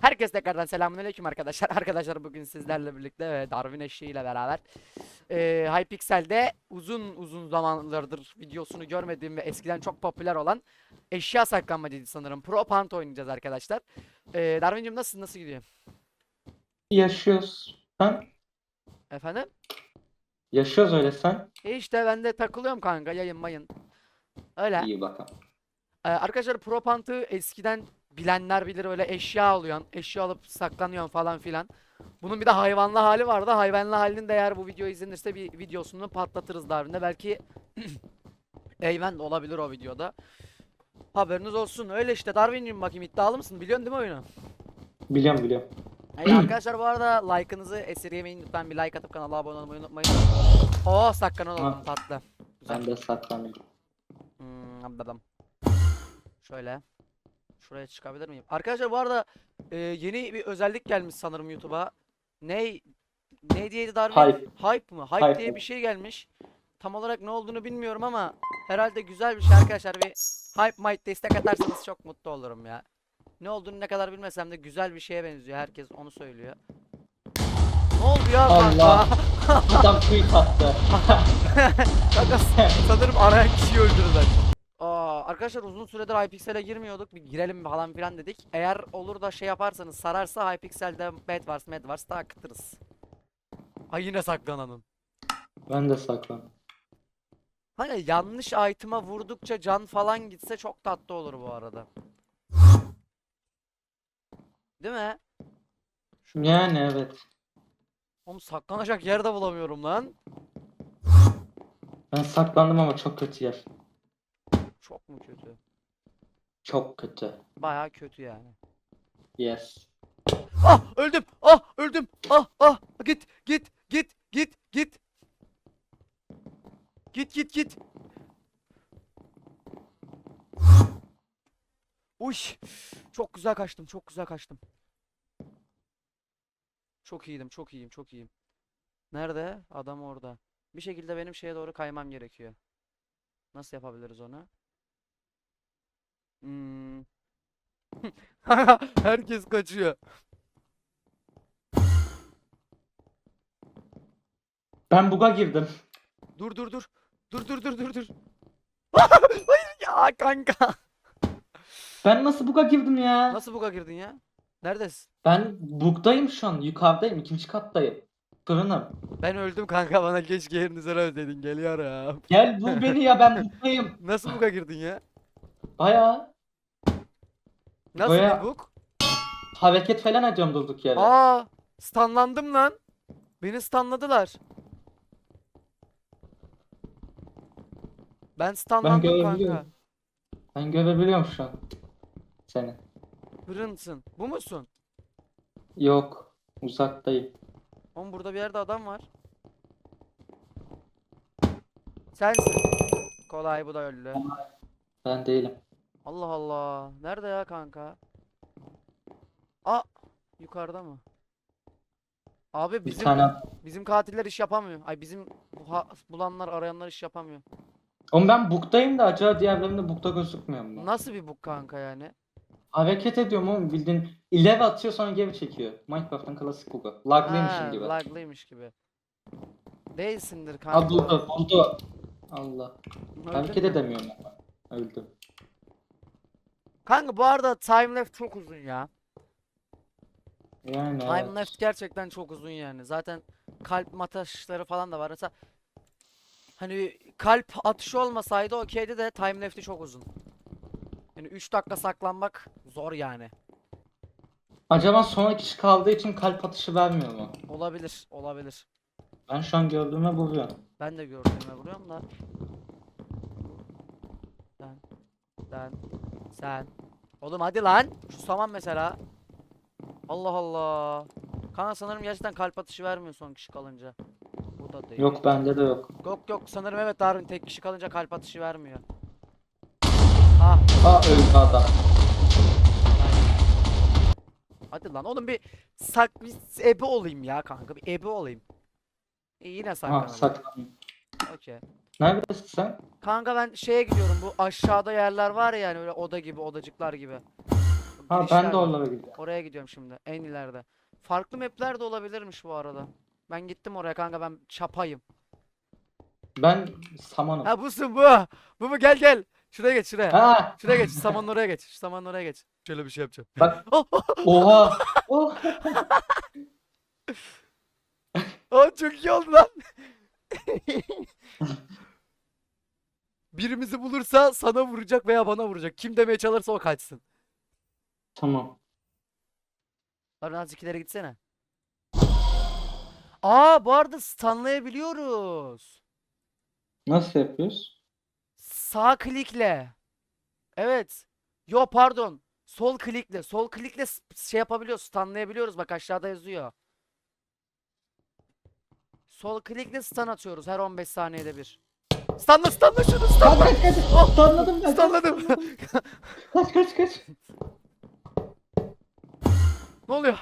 Herkes tekrardan selamünaleyküm arkadaşlar. Arkadaşlar bugün sizlerle birlikte ve Darwin eşeğiyle beraber eee Hypixel'de uzun uzun zamanlardır videosunu görmediğim ve eskiden çok popüler olan eşya saklanmacıydı sanırım. Pro Hunt oynayacağız arkadaşlar. Eee Darwin'cim nasılsın? Nasıl gidiyor? Yaşıyoruz. Sen? Efendim? Yaşıyoruz öyle sen. E işte ben de takılıyorum kanka yayın mayın. Öyle. İyi bakalım. Ee, arkadaşlar Propant'ı eskiden bilenler bilir öyle eşya alıyorsun, eşya alıp saklanıyorsun falan filan. Bunun bir de hayvanlı hali vardı. Hayvanlı halinin de eğer bu video izlenirse bir videosunu patlatırız Darwin'de. Belki Eymen de olabilir o videoda. Haberiniz olsun. Öyle işte Darwin'cim bakayım iddialı mısın? Biliyorsun değil mi oyunu? Biliyorum biliyorum. Hey, arkadaşlar bu arada like'ınızı esirgemeyin. Lütfen bir like atıp kanala abone olmayı unutmayın. Oo sakkanan oldum tatlı. Güzel. Ben de saklanıyorum. Hmm, anladım. Şöyle. Şuraya çıkabilir miyim? Arkadaşlar bu arada e, yeni bir özellik gelmiş sanırım YouTube'a. Ne ne diyeydi Darwin? Hype. Hype mı? Hype Hype. diye bir şey gelmiş. Tam olarak ne olduğunu bilmiyorum ama herhalde güzel bir şey arkadaşlar. Bir Hype might destek atarsanız çok mutlu olurum ya. Ne olduğunu ne kadar bilmesem de güzel bir şeye benziyor. Herkes onu söylüyor. Ne oldu ya? Allah. Adam tweet attı. Kanka sanırım arayan kişiyi öldürdüler. Arkadaşlar uzun süredir Hypixel'e girmiyorduk. Bir girelim falan filan dedik. Eğer olur da şey yaparsanız sararsa Hypixel'de Bedwars, Medwars da akıtırız. Ay yine saklananın. Ben de saklan. Hani yanlış item'a vurdukça can falan gitse çok tatlı olur bu arada. Değil mi? Yani evet. Oğlum saklanacak yer de bulamıyorum lan. Ben saklandım ama çok kötü yer. Çok mu kötü? Çok kötü. Baya kötü yani. Yes. Ah öldüm. Ah öldüm. Ah ah git git git git git. Git git git. Uy. Çok güzel kaçtım. Çok güzel kaçtım. Çok iyiydim. Çok iyiyim. Çok iyiyim. Nerede? Adam orada. Bir şekilde benim şeye doğru kaymam gerekiyor. Nasıl yapabiliriz onu? Hmm. Herkes kaçıyor. Ben buga girdim. Dur dur dur. Dur dur dur dur dur. Hayır ya kanka. Ben nasıl buga girdim ya? Nasıl buga girdin ya? Neredesin? Ben bugdayım şu an. Yukarıdayım. ikinci kattayım. Fırınım. Ben öldüm kanka bana keşke yerini sen ödeydin geliyor ya. Gel bul beni ya ben bugdayım. Nasıl buga girdin ya? Baya Nasıl Baya- bir bug? hareket falan ediyorum durduk yere. Aa, stunlandım lan. Beni stunladılar. Ben stunlandım kanka. görebiliyorum. Ben görebiliyorum şu an. Seni. Fırınsın. Bu musun? Yok. Uzaktayım. Oğlum burada bir yerde adam var. Sensin. Kolay bu da öldü. Ben değilim. Allah Allah. Nerede ya kanka? Aa, yukarıda mı? Abi bizim tane. bizim katiller iş yapamıyor. Ay bizim bu ha- bulanlar arayanlar iş yapamıyor. Oğlum ben bukdayım da acaba diğerlerinde bukta gözükmüyor mu? Nasıl bir bug kanka yani? Hareket ediyorum oğlum bildiğin. ileri atıyor sonra geri çekiyor. Minecraft'ın klasik bug'u. Laglıymışım Ha, gibi. laglıymış gibi. Değilsindir kanka. buldu buldu. Allah. Öldün Hareket mü? edemiyorum ama. Öldüm. Kanka bu arada time left çok uzun ya. Yani Time evet. left gerçekten çok uzun yani. Zaten kalp matışları falan da var. Mesela hani kalp atışı olmasaydı okeydi de time left'i çok uzun. Yani 3 dakika saklanmak zor yani. Acaba son kişi kaldığı için kalp atışı vermiyor mu? Olabilir, olabilir. Ben şu an gördüğüme vuruyorum. Ben de gördüğüme vuruyorum da. Sen, sen, sen. Oğlum hadi lan. Şu saman mesela. Allah Allah. Kanka sanırım gerçekten kalp atışı vermiyor son kişi kalınca. Bu da değil. Yok bende de yok. Yok yok sanırım evet Darwin tek kişi kalınca kalp atışı vermiyor. Ah Aa öldü adam. hadi lan oğlum bir sak bir ebe olayım ya kanka bir ebe olayım. E, yine Ha saklanalım. saklanıyor. Okey. Neredesin sen? Kanka ben şeye gidiyorum bu aşağıda yerler var ya yani öyle oda gibi odacıklar gibi. Ha girişler ben de var. oralara gidiyorum. Oraya gidiyorum şimdi en ileride. Farklı mapler de olabilirmiş bu arada. Ben gittim oraya kanka ben çapayım. Ben samanım. Ha busun bu. Bu mu gel gel. Şuraya geç şuraya. Ha Şuraya geç. Samanın oraya geç. Şu samanın oraya geç. Şöyle bir şey yapacağım. bak Oh, oh, oha. Oh. oh, çok iyi oldu lan. Birimizi bulursa sana vuracak veya bana vuracak. Kim demeye çalarsa o kaçsın. Tamam. Harun azıcık ileri gitsene. Aa bu arada stunlayabiliyoruz. Nasıl yapıyoruz? Sağ klikle. Evet. Yo pardon. Sol klikle. Sol klikle s- şey yapabiliyoruz. Stunlayabiliyoruz. Bak aşağıda yazıyor. Sol klikle stun atıyoruz her 15 saniyede bir. Stunla stunla şunu Kaç stunla. kaç kaç. Oh, Stunladım ben. Stunladım. Kaç kaç kaç. ne oluyor?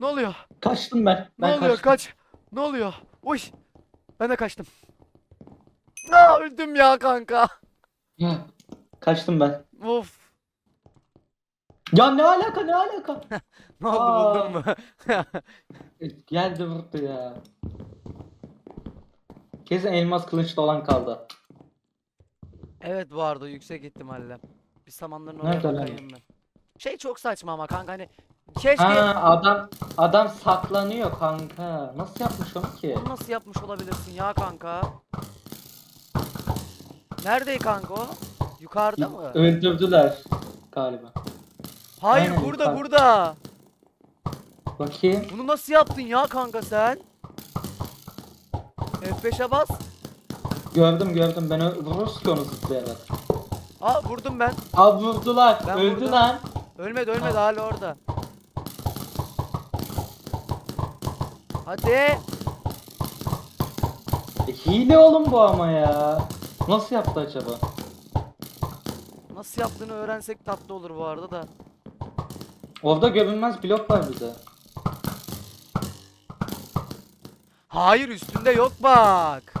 Ne oluyor? Kaçtım ben. Ne Ben oluyor? kaçtım. Kaç. Ne oluyor? Uy. Ben de kaçtım. Aa, öldüm ya kanka. Ya, Kaçtım ben. Of. Ya ne alaka ne alaka? Ne oldu Aa. buldun mu? Geldi vurdu ya. Kesin elmas kılıçlı olan kaldı. Evet bu arada yüksek ihtimalle. Bir samanların oraya Nerede lan? bakayım ben. Şey çok saçma ama kanka hani keşke Ha adam adam saklanıyor kanka. Nasıl yapmış onu ki? bunu nasıl yapmış olabilirsin ya kanka? Nerede kanka o? Yukarıda mı? Öldürdüler galiba. Hayır Aynen, burada yukarı. burada. Bakayım. Bunu nasıl yaptın ya kanka sen? F5'e bas. Gördüm gördüm. Ben ö- vururuz ki onu zıplayarak. Aa vurdum ben. Aa vurdular. Ben Öldü vurdum. lan. Ölmedi ölmedi Ha. hala orada. Hadi. E, hile oğlum bu ama ya. Nasıl yaptı acaba? Nasıl yaptığını öğrensek tatlı olur bu arada da. Orada görünmez blok var bir de. Hayır üstünde yok bak.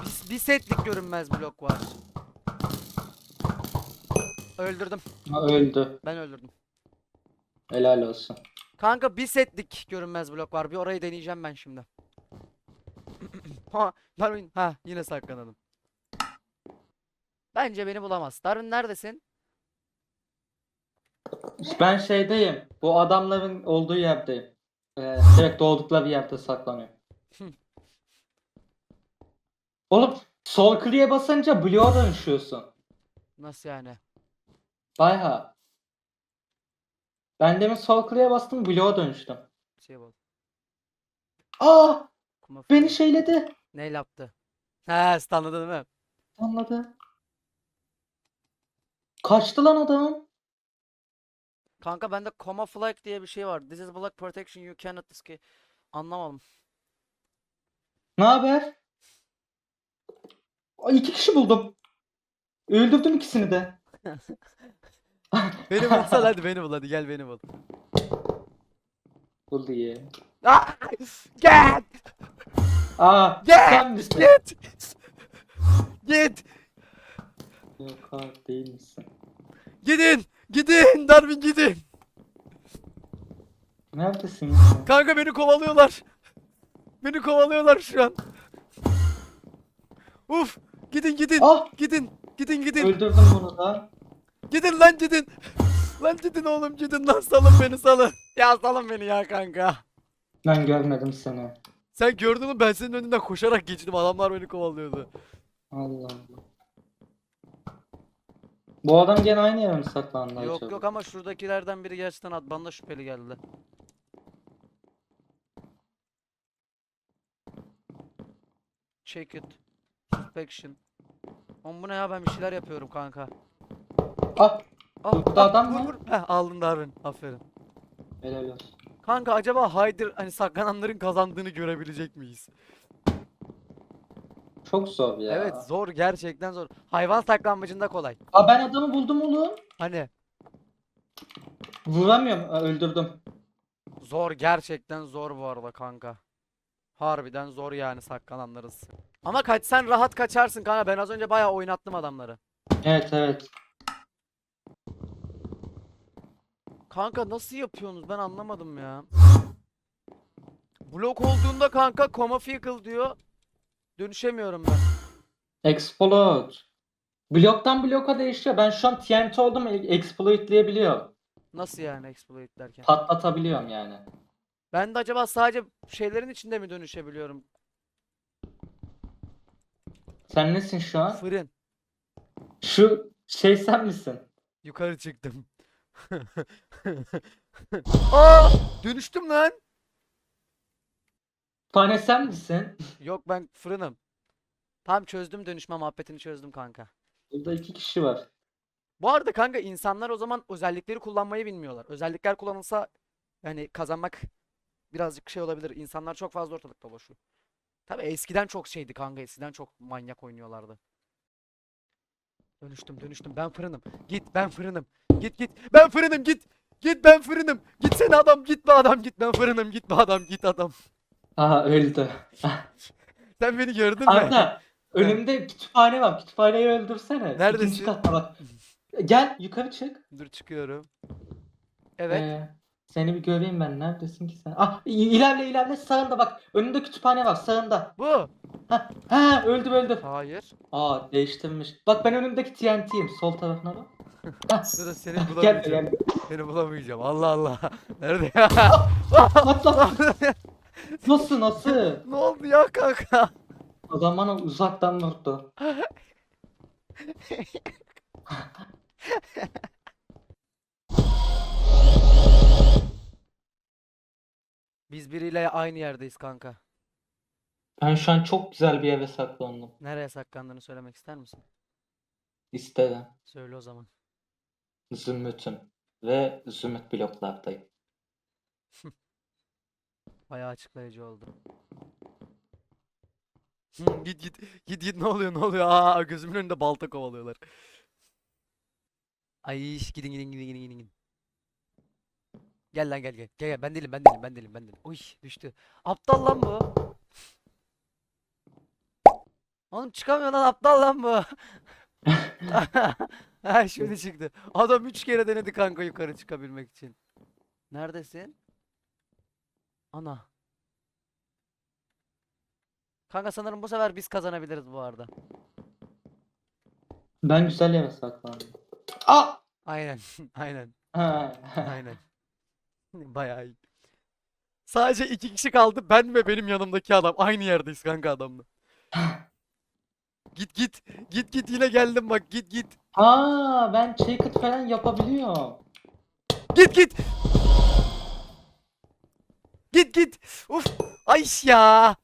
Bir, bir setlik görünmez blok var. Öldürdüm. Ha, öldü. Ben öldürdüm. Helal olsun. Kanka bir setlik görünmez blok var. Bir orayı deneyeceğim ben şimdi. ha, Darwin. Ha, yine saklanalım. Bence beni bulamaz. Darwin neredesin? Ben şeydeyim. Bu adamların olduğu yerdeyim. Ee, direkt doğdukları yerde saklanıyor. Oğlum sol kliğe basınca bloğa dönüşüyorsun. Nasıl yani? Bayha. Ben demin sol kliğe bastım bloğa dönüştüm. Şey bul. Aa Kuma beni şeyledi. Ne yaptı? He, stunladı değil mi? Anladı. Kaçtı lan adam. Kanka bende coma flag diye bir şey var. This is block protection you cannot escape. Anlamadım. Ne haber? İki kişi buldum. Öldürdüm ikisini de. Beni bulsana hadi beni bul hadi gel beni bul. Buldu ya. Ah! Git! Aa Git! sen misin? Git! Git! Yok abi değil misin? Gidin! Gidin! Darwin gidin! Neredesin ya? Kanka beni kovalıyorlar. Beni kovalıyorlar şu an. Uf! Gidin gidin! Ah Gidin! Gidin gidin! öldürdüm bunu da. Gidin lan gidin! Lan gidin oğlum gidin lan salın beni salın. Ya salın beni ya kanka. Ben görmedim seni. Sen gördün mü ben senin önünden koşarak geçtim adamlar beni kovalıyordu. Allah Allah. Bu adam gene aynı yere mi saklandı Yok acaba? yok ama şuradakilerden biri gerçekten ad bana da şüpheli geldi. Check it. Suspicion. Oğlum bu ne ya ben bir şeyler yapıyorum kanka. Ah Ah, Burada ah, adam vur, mı? vur. Heh, aldın Darwin. Aferin. helal olsun. Kanka acaba Haydir hani saklananların kazandığını görebilecek miyiz? Çok zor ya. Evet zor gerçekten zor. Hayvan saklanmacında kolay. Aa ben adamı buldum oğlum. Hani Vuramıyorum. Aa, öldürdüm. zor gerçekten zor bu arada kanka. Harbiden zor yani saklananlarız. Ama kaçsan rahat kaçarsın kanka. Ben az önce bayağı oynattım adamları. Evet evet. Kanka nasıl yapıyorsunuz ben anlamadım ya. Blok olduğunda kanka coma vehicle diyor. Dönüşemiyorum ben. Explode. Bloktan bloka değişiyor. Ben şu an TNT oldum exploitleyebiliyorum. Nasıl yani exploit derken? Patlatabiliyorum yani. Ben de acaba sadece şeylerin içinde mi dönüşebiliyorum? Sen nesin şu an? Fırın. Şu şey sen misin? Yukarı çıktım. Aa! Dönüştüm lan. Tane sen misin? Yok ben fırınım. Tam çözdüm dönüşme muhabbetini çözdüm kanka. Burada iki kişi var. Bu arada kanka insanlar o zaman özellikleri kullanmayı bilmiyorlar. Özellikler kullanılsa yani kazanmak birazcık şey olabilir. İnsanlar çok fazla ortalıkta dolaşıyor. Tabii eskiden çok şeydi kanka. Eskiden çok manyak oynuyorlardı. Dönüştüm dönüştüm. Ben fırınım. Git ben fırınım. Git git. Ben fırınım git. Git ben fırınım. Git sen adam git be adam git ben fırınım git be adam git adam. Aha öldü. Sen beni gördün mü? Arda önümde kütüphane var. Kütüphaneyi öldürsene. Neredesin? İkinci katta bak. Gel yukarı çık. Dur çıkıyorum. Evet. Ee, seni bir göreyim ben. Neredesin ki sen? Ah i- ilerle ilerle sağında bak. Önünde kütüphane var sağında. Bu. Ha, ha öldü öldü. Hayır. Aa değiştirmiş. Bak ben önündeki TNT'yim. Sol tarafına bak. Ha, Dur seni gel bulamayacağım. gel. Seni bulamayacağım. Allah Allah. Nerede ya? Atla. Nasıl nasıl? ne oldu ya kanka? Adam bana uzaktan vurdu. Biz biriyle aynı yerdeyiz kanka. Ben şu an çok güzel bir eve saklandım. Nereye saklandığını söylemek ister misin? İstedim. Söyle o zaman. Zümrüt'üm. Ve zümrüt bloklardayım. Bayağı açıklayıcı oldu. Git git git git ne oluyor ne oluyor? Aa gözümün önünde balta kovalıyorlar. Ay iş, gidin gidin gidin gidin gidin. Gel lan gel gel. Gel gel ben değilim ben değilim ben değilim ben değilim. Uy düştü. Aptal lan bu. Oğlum çıkamıyor lan aptal lan bu. Ha şimdi çıktı. Adam üç kere denedi kanka yukarı çıkabilmek için. Neredesin? Ana. Kanka sanırım bu sefer biz kazanabiliriz bu arada. Ben güzel yere saklandım. Aa! Aynen. Aynen. Ha. Aynen. Bayağı iyi. Sadece iki kişi kaldı. Ben ve benim yanımdaki adam. Aynı yerdeyiz kanka adamla. Git git. Git git yine geldim bak. Git git. Ha, ben checked falan yapabiliyorum. Git git. Git git. Uf. Ay ya.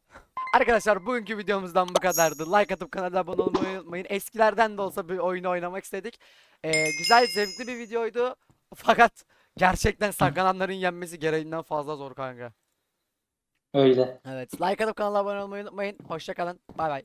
Arkadaşlar bugünkü videomuzdan bu kadardı. Like atıp kanala abone olmayı unutmayın. Eskilerden de olsa bir oyunu oynamak istedik. Ee, güzel, zevkli bir videoydu. Fakat gerçekten saklananların yenmesi gereğinden fazla zor kanka. Öyle. Evet. Like atıp kanala abone olmayı unutmayın. Hoşçakalın. Bay bay.